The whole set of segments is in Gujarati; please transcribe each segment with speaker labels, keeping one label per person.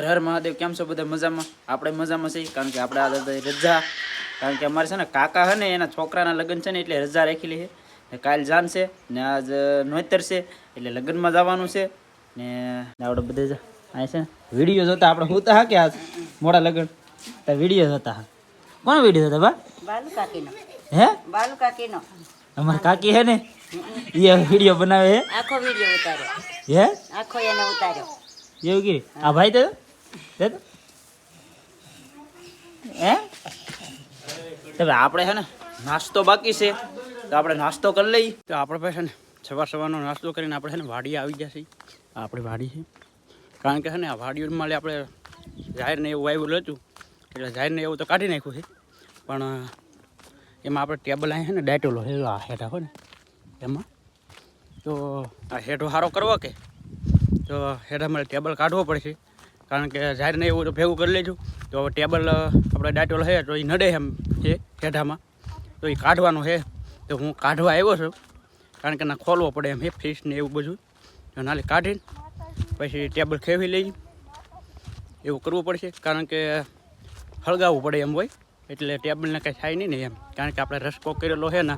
Speaker 1: હર હર મહાદેવ કેમ છો બધા મજામાં? આપણે મજામાં છીએ કારણ કે આપણે આ દાદા રજા કારણ કે અમારે છે ને કાકા છે ને એના છોકરાના લગ્ન છે ને એટલે રજા રાખેલી છે. ને કાલ જાન છે ને આજ નોતર છે એટલે લગ્નમાં જવાનું છે. ને આપણે બધે આ છે વીડિયો જોતા આપણે હોતા હા કે આજ મોડા લગ્ન? તો વીડિયો જોતા હા. કોણ વીડિયો જોતા બા?
Speaker 2: બાલુ કાકીનો.
Speaker 1: હે?
Speaker 2: બાલુ કાકીનો.
Speaker 1: અમારા કાકી હે ને એ વીડિયો બનાવે
Speaker 2: આખો વીડિયો ઉતાર્યો.
Speaker 1: હે?
Speaker 2: આખો એને ઉતાર્યો.
Speaker 1: એવું કે? આ ભાઈ તો? દે હે? હવે આપણે છે ને નાસ્તો બાકી છે. તો આપણે નાસ્તો કરી લઈએ. તો આપણે પાસે ને સવાર સવારનો નાસ્તો કરીને આપણે છે ને વાડી આવી ગયા છીએ. આપણી વાડી છે. કારણ કે છે ને આ વાડીઓમાં આપણે જાહેરને એવું વાવ્યું હતું એટલે જાહેરને એવું તો કાઢી નાખ્યું છે. પણ એમાં આપણે ટેબલ અહીં છે ને ડાયટોલો છે, આ હેઠા હોય ને, એમાં. તો આ હેઠો સારો કરવો કે? તો હેઠા મારે ટેબલ કાઢવો પડશે. કારણ કે ઝાડને એવું તો ભેગું કરી લેજો. તો હવે ટેબલ આપણે ડાટોલ છે, તો એ નડે એમ છે, હેઠામાં. તો એ કાઢવાનું છે. તો હું કાઢવા આવ્યો છું. કારણ કે ના ખોલવો પડે એમ હે ફિશને એવું બધું. તો નાલી કાઢીને પછી ટેબલ ખેવી લઈ. એવું કરવું પડશે. કારણ કે હળગાવવું પડે એમ હોય. એટલે ટેબલને કંઈ થાય નહીં ને એમ. કારણ કે આપણે રસકો કરેલો છે ને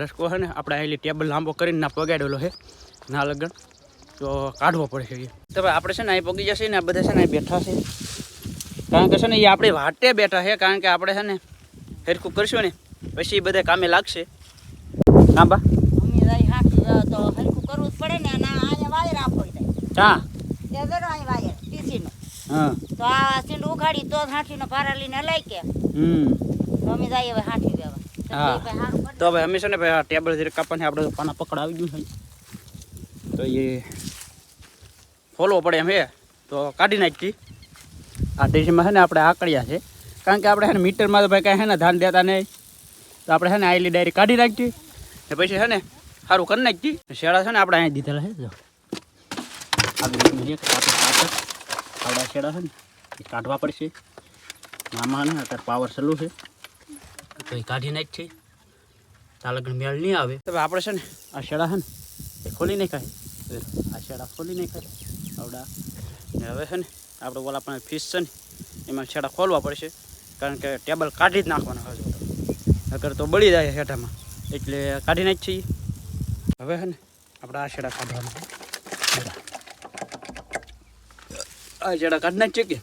Speaker 1: રસકો છે ને, આપણે અહીં ટેબલ લાંબો કરીને ના પગાડેલો છે. ના લગન. તો કાઢવો પડશે એ તો ભાઈ આપણે છે ને અહીં પગી જશે ને આ બધા છે ને અહીં બેઠા છે. કારણ કે છે ને એ આપણે વાટે બેઠા છે કારણ કે આપણે છે ને હેરખું કરશું ને પછી એ બધા કામે લાગશે. હા બા.
Speaker 2: પડે
Speaker 1: હા.
Speaker 2: તો આ સિંડ ઉખાડી તો હાંઠીનો ભારા લઈને લઈ કે.
Speaker 1: હમ.
Speaker 2: મમ્મી જાય હવે હાંઠી દેવા તો
Speaker 1: હવે અમે છે ને ભાઈ આ ટેબલ જરીક કાપવાની આપણે પાના પકડ આવી ગયું છે. તો એ ખોલવો પડે એમ હે. તો કાઢી નાખી. આ ડીશમાં છે ને આપણે આકડ્યા છે. કારણ કે આપણે છે ને મીટરમાં તો ભાઈ કાંઈ છે ને ધ્યાન દેતા નહીં. તો આપણે છે ને આયલી ડાયરી કાઢી નાખી. ને પછી છે ને સારું કરી નાખી. શેડા છે ને આપણે અહીં દીધેલા છે. જો. આવડા શેડા છે ને, એ કાઢવા પડશે. આમાં ને, અત્યારે પાવર સલું છે. તો એ કાઢી નાખ. છે ચાલક મેળ નહીં આવે. તો આપણે છે ને આ શેડા છે ને, એ ખોલી નાખાય આ શેડા ખોલી નાખ્યા આવડા. ને હવે છે ને, આપણે ઓલા પણ ફિશ છે ને, એમાં છેડા ખોલવા પડશે. કારણ કે ટેબલ કાઢી જ નાખવાના હજુ. અગર તો બળી જાય હેઠામાં. એટલે કાઢી નાખ છીએ હવે છે ને, આપણે આ શેડા કાઢવાના. આ શેડા કાઢી નાખીએ કે?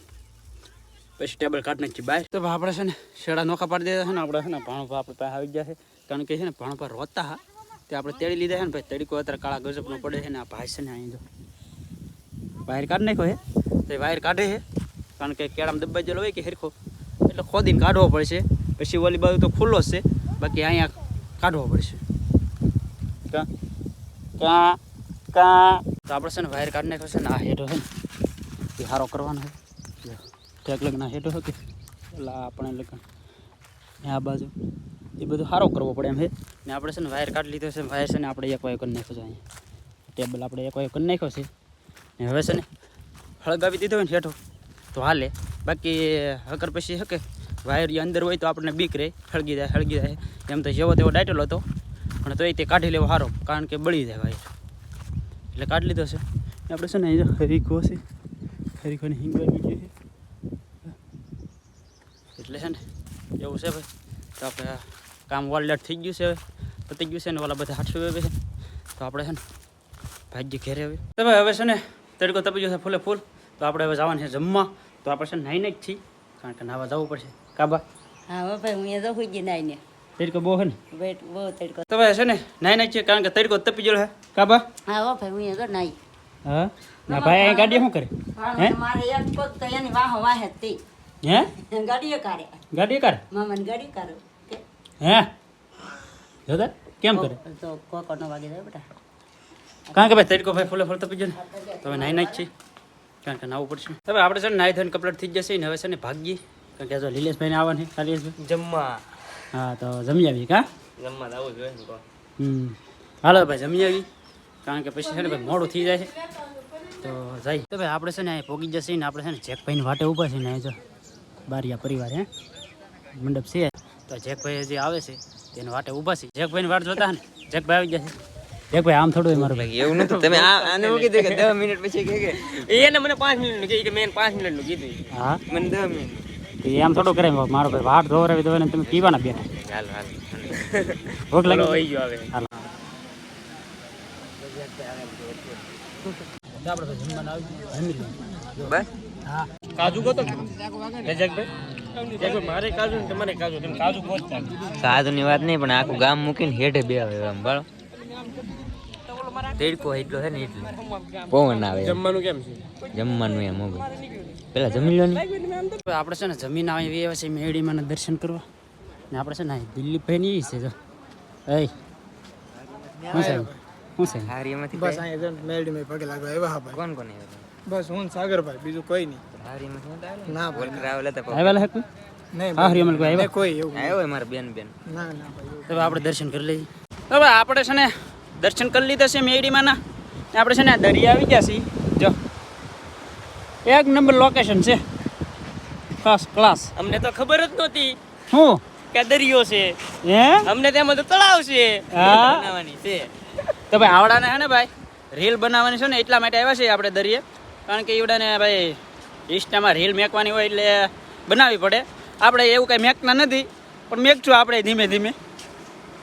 Speaker 1: પછી ટેબલ કાઢી નાખીએ બહાર તો આપણે છે ને શેડા નોખા પાડી દીધા છે ને, આપણે છે ને ભાણો આપણે પાસે આવી ગયા છે. કારણ કે છે ને ભાણો પર રોતા હા. તે આપણે તેડી લીધા છે ને ભાઈ, તડીકો અત્યારે કાળા ગજબનો પડે છે ને આ ભાઈ છે ને અહીં જો. વાયર કાઢ નાખ્યો છે. તો વાયર કાઢે છે. કારણ કે કેળામાં દબાઈ જેલો હોય કે હેરખો. એટલે ખોદીને કાઢવો પડશે. પછી ઓલી બાજુ તો ખુલ્લો છે. બાકી અહીંયા કાઢવો પડશે. કા કા કા. તો આપણે છે ને વાયર કાઢી નાખ્યો છે ને આ હેઠો છે ને. એ સારો કરવાનો છે. ટેક લગ્ન હેઠો હતો એટલે આપણે લગ્ન આ બાજુ. એ બધું સારો કરવો પડે એમ છે ને આપણે છે ને વાયર કાઢી લીધો છે વાયર છે ને આપણે એક વાયર કરી નાખ્યો છે અહીંયા. ટેબલ આપણે એક વાયર કરી નાખ્યો છે. ને હવે છે ને હળગાવી દીધો હોય ને હેઠો, તો હાલે. બાકી હકર પછી હકે વાયર એ અંદર હોય તો આપણને બીક રહે. હળગી જાય હળગી જાય. એમ તો જેવો તેવો ડાયટલ હતો. પણ તોય તે કાઢી લેવો સારો કારણ કે બળી જાય વાયર એટલે કાઢી લીધો છે. ને આપણે છે ને અહીંયા હરીખો છે. હરીખોને હિંગવા બીજું છે. એટલે છે ને એવું છે ભાઈ. તો આપણે કામ વાલડાટ થઈ ગયું છે હવે. પતી ગયું છે ને ઓલા બધા હાથસો આવે છે. તો આપણે છે ને ભાગ્ય ઘેરે હવે. તો ભાઈ હવે છે ને તડકો તપી ગયો છે ફૂલે ફૂલ. તો આપણે હવે જવાનું છે જમવા. તો આપણે છે ને નાઈને જ છીએ કારણ કે નાવા જવું પડશે. કાબા
Speaker 2: હા હો ભાઈ હું એ તો હુઈ ગઈ નાઈને.
Speaker 1: તડકો બહુ છે ને?
Speaker 2: વેટ બહુ તડકો.
Speaker 1: તો ભાઈ છે ને નાઈને જ છીએ કારણ કે તડકો તપી ગયો છે. કાબા
Speaker 2: હા હો ભાઈ હું એ તો નાઈ.
Speaker 1: હા? ના ભાઈ અહીં ગાડી શું કરે? હે?
Speaker 2: મારે એક પગ તો એની વાહ વાહ જ તી.
Speaker 1: હે?
Speaker 2: ગાડીએ કાઢે.
Speaker 1: ગાડી કર
Speaker 2: મામાને ગાડી કાઢો.
Speaker 1: હે? જોતા કેમ કરે?
Speaker 2: તો કોકો નો વાગે જાય બેટા.
Speaker 1: કારણ કે ભાઈ તડકો ભાઈ ફૂલે ફૂલ પીજો ને. તમે નાઈ નાઈ જ છીએ કારણ કે નાવું પડશે. હવે આપણે છે ને નાઈ કપલેટ થઈ જશે ને હવે છે ને ભાગીએ. કારણ કે જો લીલેશભાઈને આવવાની છે
Speaker 3: જમવા.
Speaker 1: હા તો જમી આવી કા?
Speaker 3: જમવા આવું જોઈએ
Speaker 1: હમ. હાલો ભાઈ જમી આવી. કારણ કે પછી છે ને ભાઈ મોડું થઈ જાય છે. તો જાય. તો ભાઈ આપણે છે ને અહીં પોગી જશે ને આપણે છે ને પૈન વાટે ઊભા છે ને અહીં જો. બારિયા પરિવાર હે? મંડપ છે. તો જેકભાઈ જે આવે છે તેની વાટે ઊભા છે. જેકભાઈની વાટ જોતા ને જેકભાઈ આવી ગયા છે. ભાઈ આમ થોડું મારું ભાઈ.
Speaker 3: એવું નતું. તમે આને હું કીધું કે મિનિટ પછી કે કે એને મને પાંચ મિનિટનું કે મેં પાંચ મિનિટનું કીધું.
Speaker 1: હા?
Speaker 3: મને દસ મિનિટ.
Speaker 1: તો એમ થોડું કરે મારો ભાઈ. વાટ ધોવરાવી દો ને તમે પીવાના બેઠા.
Speaker 3: હાલ હાલ.
Speaker 1: ભૂખ લાગી
Speaker 3: ગયો હવે.
Speaker 1: હાલો. આપણે જમવાનું આવી ગયું. જમી લઈએ.
Speaker 3: બસ. કાજુ ગોતો રજાકભાઈ મારે કાજુ ને તમારે કાજુ તમે કાજુ ગોતતા કાજુ ની વાત નહીં પણ આખું ગામ મૂકીને હેઠે બે આવે આમ બાળો તેડકો એટલો છે ને એટલે. પવન આવે જમવાનું કેમ છે? જમવાનું એમ હોગું પેલા જમી લો
Speaker 1: આપણે છે ને જમીન આવી આવ્યા છે મેળીમાં દર્શન કરવા. ને આપણે છે ને ની છે જો. એ.
Speaker 4: બસ અહીંયા જન પગે લાગવા આવ્યા
Speaker 3: કોણ કોણ આવ્યા?
Speaker 4: બસ હું સાગરભાઈ બીજું કોઈ નહીં.
Speaker 3: હારીમાંથી નહોતા આવ્યા?
Speaker 4: ના ભાઈ
Speaker 3: વોલકર આવેલા હતા પણ.
Speaker 1: આવેલા હે
Speaker 4: નહીં
Speaker 1: હા હરિયમલ આવ્યા?
Speaker 4: કોઈ એવું
Speaker 3: આવ્યો હોય મારા બેન બેન.
Speaker 4: ના ના ભાઈ
Speaker 1: આપણે દર્શન કરી લઈએ. હવે આપણે છે ને દર્શન કરી લીધા છે મેળીમાંના ને આપણે છે ને દરિયા આવી ગયા છીએ. જો. એક નંબર લોકેશન છે. ફર્સ્ટ ક્લાસ
Speaker 3: અમને તો ખબર જ નહોતી
Speaker 1: શું
Speaker 3: કે દરિયો છે.
Speaker 1: હે?
Speaker 3: અમને તેમાં તો તળાવ છે.
Speaker 1: હા?
Speaker 3: બનાવવાની છે.
Speaker 1: તો ભાઈ આવડાને હે ને ભાઈ રીલ બનાવવાની છે ને એટલા માટે આવ્યા છે આપણે દરિયે. કારણ કે ઈવડાને ભાઈ ઇન્સ્ટામાં રીલ મેકવાની હોય એટલે બનાવવી પડે. આપણે એવું કંઈ મેકતા નથી પણ મેકશું આપણે ધીમે ધીમે.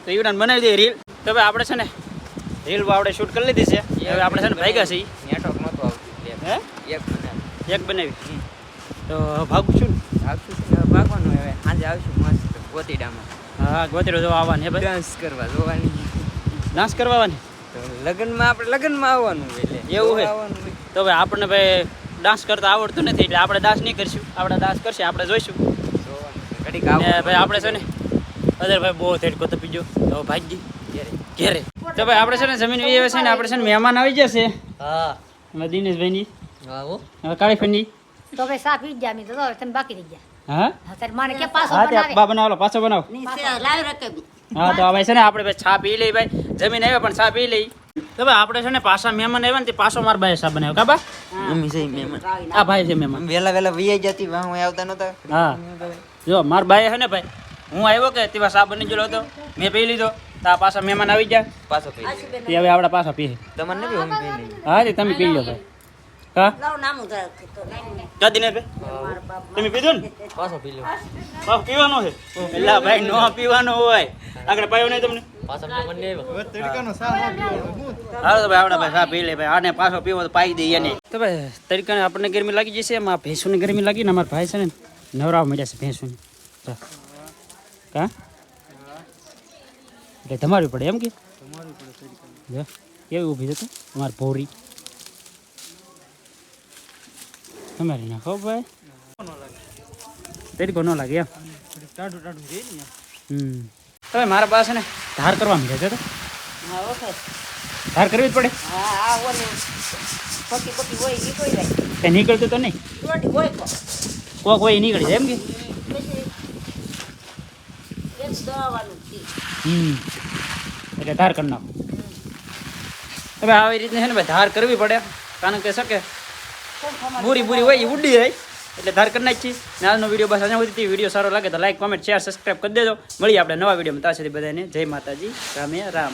Speaker 1: તો ઈવડાને બનાવી દઈએ રીલ તો ભાઈ આપણે છે ને રીલ આપણે શૂટ કરી લીધી છે. હવે આપણે છે ને ભાગ્યા છીએ.
Speaker 3: નેટવર્ક નહોતું આવતું
Speaker 1: હે?
Speaker 3: એક બનાવ.
Speaker 1: એક બનાવી. તો ભાગશું
Speaker 3: આવતું ભાગવાનું હવે. સાંજે આવશું મસ્ત ગોતીડામાં.
Speaker 1: હા ગોતીડો જો આવવાની ભાઈ.
Speaker 3: ડાન્સ કરવા જોવાની.
Speaker 1: ડાન્સ કરવા આવવાની
Speaker 3: લગ્નમાં આપણે લગ્નમાં આવવાનું હોય એટલે.
Speaker 1: એવું હે?
Speaker 3: આવવાનું હોય.
Speaker 1: તો ભાઈ આપણને ભાઈ ડાન્સ કરતા આવડતું નથી એટલે આપણે ડાન્સ નહીં કરીશું. આપણે ડાન્સ કરશે આપણે જોઈશું.
Speaker 3: છે.
Speaker 1: ભાઈ આપણે છે ને અદર ભાઈ બહુ થેડકો તપી ગયો. તો ભાગી
Speaker 3: ઘેરે.
Speaker 1: ઘેરે. તો ભાઈ આપણે છે ને જમીન વી છે ને આપણે છે ને મહેમાન આવી જશે.
Speaker 3: હા.
Speaker 1: દિનેશભાઈની.
Speaker 3: આવો
Speaker 1: કાળી કાળીફળની.
Speaker 5: તો ભાઈ સાફ ઈ જ ગયા તો તો તમે બાકી રહી ગયા.
Speaker 1: હા?
Speaker 5: હા કે પાછો
Speaker 1: હા
Speaker 5: બનાવે.
Speaker 1: પાછો હા તો છે ને આપણે ભાઈ ચા પી લઈ ભાઈ. જમીન આવ્યો પણ છાપ પી લઈ. તો ભાઈ આપણે છે ને પાછા મહેમાન આવ્યા ને તે પાછો મારા ભાઈ સાહેબ બનાવ્યો કાબા
Speaker 3: મમ્મી મહેમાન.
Speaker 1: આ ભાઈ છે મહેમાન.
Speaker 3: વેલા વેલા વીઆઈ જતી વાહ હું આવતા નહોતા.
Speaker 1: હા. જો માર ભાઈ છે ને ભાઈ હું આવ્યો કે તેવા સાહેબ બની ગયો હતો મેં પી લીધો. તો આ પાછા મહેમાન આવી ગયા.
Speaker 3: પાછો પી
Speaker 1: તે હવે આપડા પાછા પી
Speaker 3: તમને ને હું પી
Speaker 1: હા તે તમે પી લો ભાઈ. હા?
Speaker 2: લાવ નામું ધરાવ તો નહીં.
Speaker 1: કા દિનેશભાઈ તમે પીધો ને?
Speaker 3: પાછો પી લો.
Speaker 1: પાછો પીવાનો છે. એલા ભાઈ નો પીવાનો હોય. આગળ પાયો નહીં તમને?
Speaker 3: પાછો
Speaker 4: તડકાનો સા
Speaker 1: હાલો તો ભાઈ આપણે ભાઈ પી લે ભાઈ. આને પાછો પીવો તો પાઈ દઈએ ને તો ભાઈ તરીકાને આપણને ગરમી લાગી જશે એમાં ભેંસોની ગરમી લાગી ને અમારા ભાઈ છે ને નવરાવ મળ્યા છે ભેંસોની. કા? એટલે તમારી પડે એમ કે? કેવી ઊભી હતી અમારી ભોરી. તમારી નાખો ભાઈ? તરીકો ન લાગે એમ. હમ. તમે મારા પાસે ને ધાર કરવા મળે છે તો? ધાર કરવી જ પડે?
Speaker 2: હા આ ઓલું પકી પકી હોય ઈ જાય.
Speaker 1: કઈ નીકળતું તો નહીં? કોક. હોય નીકળી જાય એમ કે? હમ. એટલે ધાર કરી નાખો. હવે આવી રીતની છે ને ભાઈ ધાર કરવી પડે. કારણ કે શકે બુરી બુરી હોય એ ઉડી જાય. એટલે ધાર કરી નાખી. ને આજનો વીડિયો બસ આજે સુધી. વીડિયો સારો લાગે તો લાઈક કોમેન્ટ શેર સબસ્ક્રાઈબ કરી દેજો. મળીએ આપણે નવા વિડીયોમાં. ત્યાં સુધી બધાને જય માતાજી. રામે રામ.